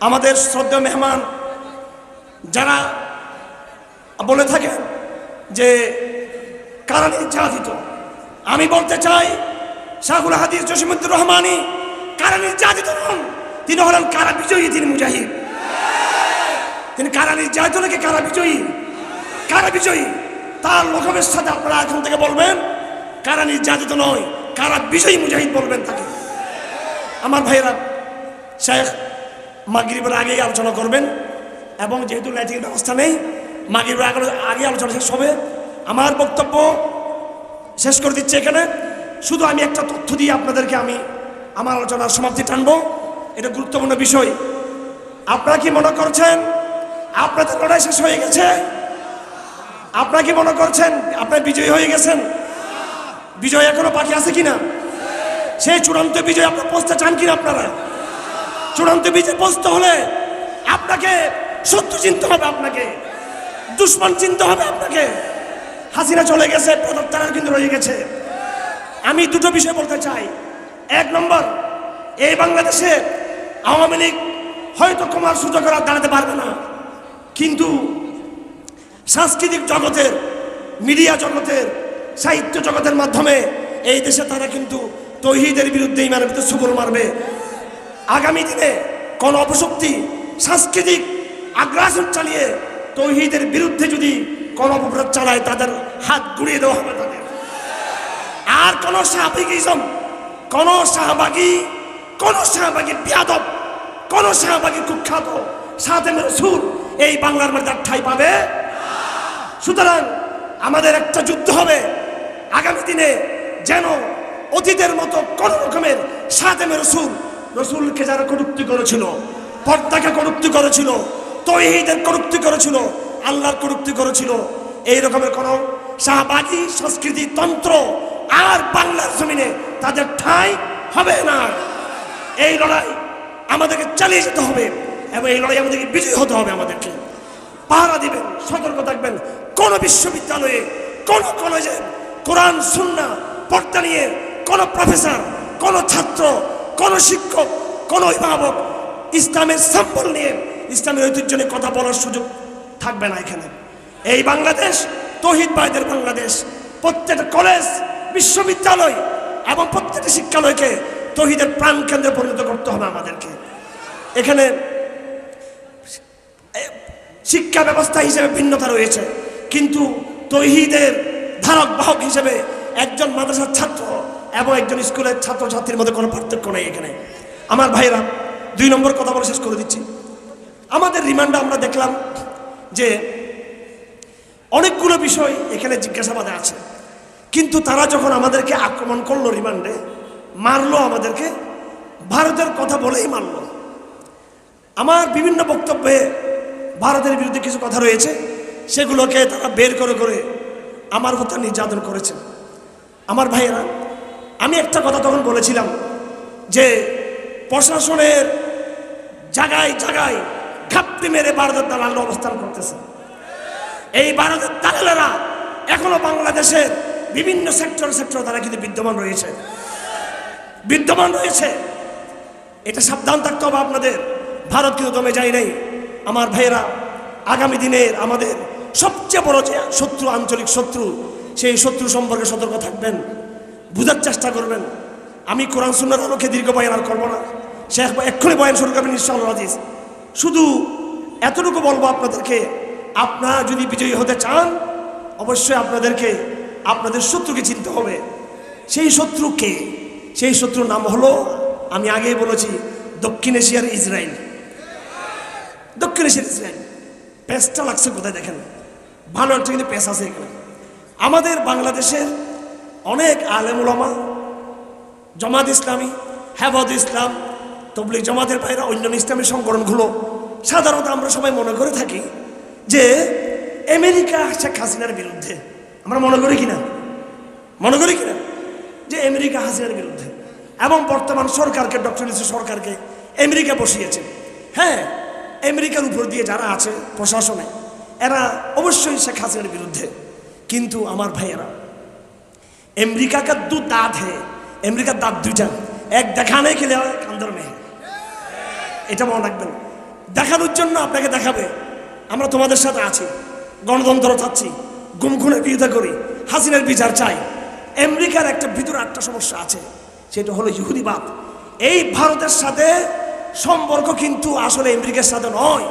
আমাদের শ্রদ্ধেয় মেহমান যারা বলে থাকেন যে কারা নির্যাতিত? আমি বলতে চাই, শাহুল হাদিস জসিমুদ্দুর রহমানি, কারা নির্যাতিত নন? তিনি হলেন কারা বিজয়ী? তিনি মুজাহিদ। তিনি কারা নির্যাতিত নাকি কারা বিজয়ী? কারা বিজয়ী? তার লোকের সাথে আপনারা এখন থেকে বলবেন, কারা নির্যাতিত নয়, কারা বিজয়ী মুজাহিদ বলবেন তাকে। আমার ভাইয়েরা, শেখ মাগরিবের আগেই আলোচনা করবেন। এবং যেহেতু লাইটিংয়ের ব্যবস্থা নেই, মাগরিবের আগে আগে আলোচনা শেষ হবে। আমার বক্তব্য শেষ করে দিচ্ছে এখানে। শুধু আমি একটা তথ্য দিয়ে আপনাদেরকে আমি আমার আলোচনার সমাপ্তি টানব। এটা গুরুত্বপূর্ণ বিষয়। আপনারা কি মনে করছেন আপনাদের লড়াই শেষ হয়ে গেছে? আপনারা কি মনে করছেন আপনার বিজয়ী হয়ে গেছেন? বিজয় এখনও বাকি আছে কিনা? সেই চূড়ান্ত বিজয় আপনারা পৌঁছতে চান কিনা আপনারা? চূড়ান্ত বিজয় পৌঁছতে হলে আপনাকে শত্রু চিনতে হবে আপনাকে। দুশ্মন চিনতে হবে আপনাকে। হাসিনা চলে গেছে প্রদত্তারা কিন্তু রয়ে গেছে। আমি দুটো বিষয় বলতে চাই। এক নম্বর, এই বাংলাদেশে আওয়ামী লীগ হয়তো কমার সুযোগ আর দাঁড়াতে পারবে না। কিন্তু সাংস্কৃতিক জগতের, মিডিয়া জগতের, সাহিত্য জগতের মাধ্যমে এই দেশে তারা কিন্তু তহিদের বিরুদ্ধে ইমানের বিরুদ্ধে সুবল মারবে। আগামী দিনে কোন অপশক্তি সাংস্কৃতিক আগ্রাসন চালিয়ে তৌহিদের বিরুদ্ধে যদি কোন অপরাধ চালায়, তাদের হাত গুড়িয়ে দেওয়া হবে তাদের। আর কোন সাহাবিগিজম কোন শাহবাগী কোন শাহবাগী বিয়াদব, কোন শাহবাগী কুখ্যাত সাথে সুর এই বাংলার মধ্যে ঠাই পাবে? সুতরাং আমাদের একটা যুদ্ধ হবে। আগামী দিনে যেন অতীতের মতো কোন রকমের সাদেমে রসুল রসুলকে যারা কটুক্তি করেছিল, পর্দাকে কটুক্তি করেছিল, তৈহিদের কটুক্তি করেছিল, আল্লাহর কটুক্তি করেছিল, এই রকমের কোন শাহবাগী সংস্কৃতি তন্ত্র আর বাংলার জমিনে তাদের ঠাঁই হবে না। এই লড়াই আমাদেরকে চালিয়ে যেতে হবে এবং এই লড়াই আমাদেরকে বিজয়ী হতে হবে আমাদেরকে। পাহারা দিবেন, সতর্ক থাকবেন। কোন বিশ্ববিদ্যালয়ে, কোন কলেজে কোরআন সুন্না পর্দা নিয়ে কোন প্রফেসর, কোন ছাত্র কোন শিক্ষক, কোন অভিভাবক ইসলামের সম্বল নিয়ে ইসলামের ঐতিহ্য নিয়ে কথা বলার সুযোগ থাকবে না এখানে। এই বাংলাদেশ, তহিদ ভাইদের বাংলাদেশ, প্রত্যেকটা কলেজ বিশ্ববিদ্যালয় এবং প্রত্যেকটা শিক্ষালয়কে তহিদের প্রাণ কেন্দ্রে পরিণত করতে হবে আমাদেরকে। এখানে শিক্ষা ব্যবস্থা হিসেবে ভিন্নতা রয়েছে, কিন্তু তহিদের ধারক বাহক হিসেবে একজন মাদ্রাসার ছাত্র এবং একজন স্কুলের ছাত্রছাত্রীর মধ্যে কোনো পার্থক্য নেই এখানে। আমার ভাইরা দুই নম্বর কথা বলে শেষ করে দিচ্ছি। আমাদের রিমান্ডে আমরা দেখলাম যে অনেকগুলো বিষয় এখানে জিজ্ঞাসাবাদে আছে। কিন্তু তারা যখন আমাদেরকে আক্রমণ করল রিমান্ডে মারলো আমাদেরকে, ভারতের কথা বলেই মারলো। আমার বিভিন্ন বক্তব্যে ভারতের বিরুদ্ধে কিছু কথা রয়েছে, সেগুলোকে তারা বের করে করে আমার কথা নির্যাতন করেছে। আমার ভাইয়েরা আমি একটা কথা তখন বলেছিলাম যে প্রশাসনের জায়গায় জায়গায় ঘাপটি মেরে ভারতের দালাল অবস্থান করতেছে। এই ভারতের দালালেরা এখনও বাংলাদেশের বিভিন্ন সেক্টর সেক্টর তারা কিন্তু বিদ্যমান রয়েছে। বিদ্যমান রয়েছে। এটা সাবধান থাকতে হবে আপনাদের। ভারত কিন্তু দমে যায় নাই। আমার ভাইয়েরা, আগামী দিনের আমাদের সবচেয়ে বড় যে শত্রু, আঞ্চলিক শত্রু, সেই শত্রু সম্পর্কে সতর্ক থাকবেন। বুঝার চেষ্টা করবেন। আমি কোরআন সুন্নার আলোকে দীর্ঘ বয়ান আর করব না। শেখ এক্ষুনি বয়ান শুরু করবেন ইনশাআল্লাহ আজিজ। শুধু এতটুকু বলব আপনাদেরকে, আপনারা যদি বিজয়ী হতে চান, অবশ্যই আপনাদেরকে, আপনাদের শত্রুকে চিনতে হবে। সেই শত্রু কে? সেই শত্রুর নাম হলো, আমি আগেই বলেছি, দক্ষিণ এশিয়ার ইসরায়েল। দক্ষিণ এশিয়ার ইসরায়েল। পেঁচটা লাগছে কোথায় দেখেন? ভালো একটা কিন্তু পেঁচ আছে এখানে। আমাদের বাংলাদেশের অনেক আলেমুলামা জামাত ইসলামী, হেফাজ ইসলাম তবলিক জামাতের বাইরে অন্যান্য ইসলামী সংগঠনগুলো, সাধারণত আমরা সবাই মনে করে থাকি যে আমেরিকা শেখ হাসিনার বিরুদ্ধে। আমরা মনে করি কিনা? মনে করি কিনা? যে আমেরিকা হাসিনার বিরুদ্ধে। এবং বর্তমান সরকারকে, ডক্টর ইসু সরকারকে আমেরিকা বসিয়েছে। হ্যাঁ আমেরিকার উপর দিয়ে যারা আছে প্রশাসনে, এরা অবশ্যই শেখ হাসিনার বিরুদ্ধে। কিন্তু আমার ভাইয়েরা अमेरिका का दो दांत है আমেরিকার দাঁত দুইটা এক দেখানে খেলে হয় কান্দর মেহে এটা মনে রাখবেন দেখানোর জন্য আপনাকে দেখাবে আমরা তোমাদের সাথে আছি গণতন্ত্র চাচ্ছি গুমখুনের বিরোধিতা করি হাসিনের বিচার চাই আমেরিকার একটা ভিতরে একটা সমস্যা আছে সেটা হলো ইহুদিবাদ এই ভারতের সাথে সম্পর্ক কিন্তু আসলে আমেরিকার সাথে নয়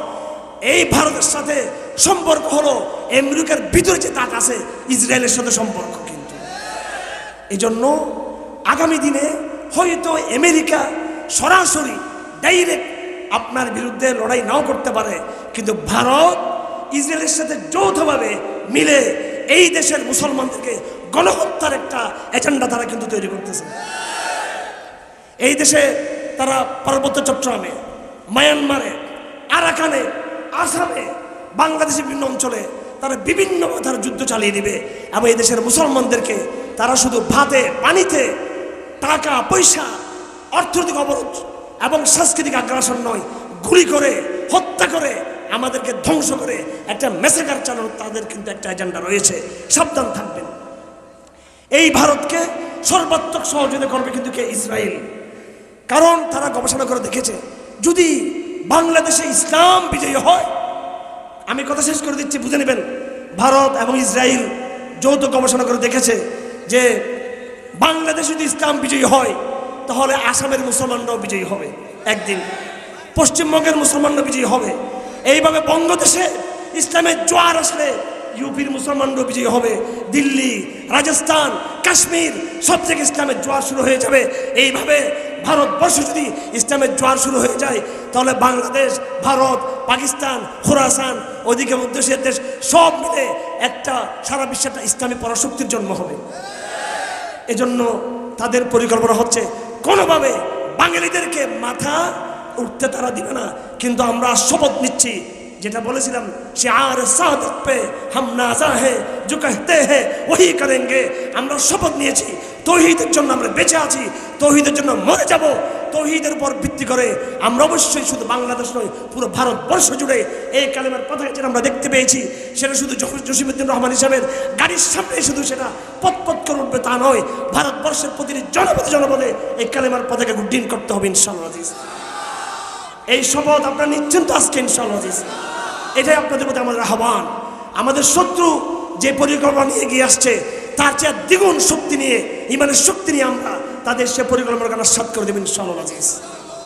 এই ভারতের সাথে সম্পর্ক হলো আমেরিকার ভিতরে যে তাক আছে ইসরায়েলের সাথে সম্পর্ক কিন্তু এই জন্য আগামী দিনে হয়তো আমেরিকা সরাসরি ডাইরেক্ট আপনার বিরুদ্ধে লড়াই নাও করতে পারে। কিন্তু ভারত ইসরায়েলের সাথে যৌথভাবে মিলে এই দেশের মুসলমানদেরকে গণহত্যার একটা এজেন্ডা তারা কিন্তু তৈরি করতেছে। এই দেশে তারা পার্বত্য চট্টগ্রামে, মায়ানমারে, আরাকানে, আসামে, বাংলাদেশের বিভিন্ন অঞ্চলে তারা বিভিন্ন তারা যুদ্ধ চালিয়ে দিবে এবং এই দেশের মুসলমানদেরকে তারা শুধু ভাতে, পানিতে, টাকা, পয়সা, অর্থনৈতিক অবরোধ এবং সাংস্কৃতিক আগ্রাসন নয়, গুলি করে, হত্যা করে, আমাদেরকে ধ্বংস করে একটা মেসেকার চালানো তাদের কিন্তু একটা এজেন্ডা রয়েছে। সাবধান থাকবেন। এই ভারতকে সর্বাত্মক সহযোগিতা করবে কিন্তু কে? ইসরায়েল। কারণ তারা গবেষণা করে দেখেছে, যদি বাংলাদেশে ইসলাম বিজয়ী হয়, আমি কথা শেষ করে দিচ্ছি, বুঝে নেবেন, ভারত এবং ইসরায়েল যৌথ গবেষণা করে দেখেছে যে বাংলাদেশে যদি ইসলাম বিজয়ী হয়, তাহলে আসামের মুসলমানরাও বিজয়ী হবে একদিন। পশ্চিমবঙ্গের মুসলমানরা বিজয়ী হবে। এইভাবে বঙ্গদেশে ইসলামের জোয়ার আসলে ইউপির মুসলমানরাও বিজয়ী হবে। দিল্লি, রাজস্থান, কাশ্মীর সব থেকে ইসলামের জোয়ার শুরু হয়ে যাবে। এইভাবে ভারতবর্ষ যদি ইসলামের জোয়ার শুরু হয়ে যায়, তাহলে বাংলাদেশ, ভারত, পাকিস্তান, খোরাসান, ওদিকে মধ্যশীয় দেশ সব মিলে একটা সারা বিশ্বে একটা ইসলামী পরাশক্তির জন্ম হবে। এজন্য তাদের পরিকল্পনা হচ্ছে, কোনোভাবে বাঙালিদেরকে মাথা উঠতে তারা দিবে না। কিন্তু আমরা শপথ নিচ্ছি, যেটা বলেছিলাম, সে আর সাদত পে হাম নাজা হে জো হে ওই করেন আমরা শপথ নিয়েছি তৌহিদের জন্য আমরা বেঁচে আছি, তৌহিদের জন্য মরে যাব তৌহিদের উপর ভিত্তি করে আমরা অবশ্যই শুধু বাংলাদেশ নয়, পুরো ভারতবর্ষ জুড়ে এই কালেমার পতাকা যেটা আমরা দেখতে পেয়েছি, সেটা শুধু জসিমুদ্দিন রহমান হিসাবের গাড়ির সামনে শুধু সেটা পথপথ করে উঠবে তা নয়, ভারতবর্ষের প্রতিটি জনপদে জনপদে এই কালেমার পতাকা গুডিন করতে হবে ইনশাআল্লাহ আজিজ। এই শপথ আপনারা নিচ্ছেন তো আজকে ইনশাআল্লাহ আজিজ। এটাই আপনাদের প্রতি আমাদের আহ্বান আমাদের শত্রু যে পরিকল্পনা নিয়ে এগিয়ে আসছে তার চেয়ে দ্বিগুণ শক্তি নিয়ে, ইমানের শক্তি নিয়ে আমরা তাদের সে পরিকল্পনা সাত করে দেবেন ইনশাআল্লাহ আজিজ।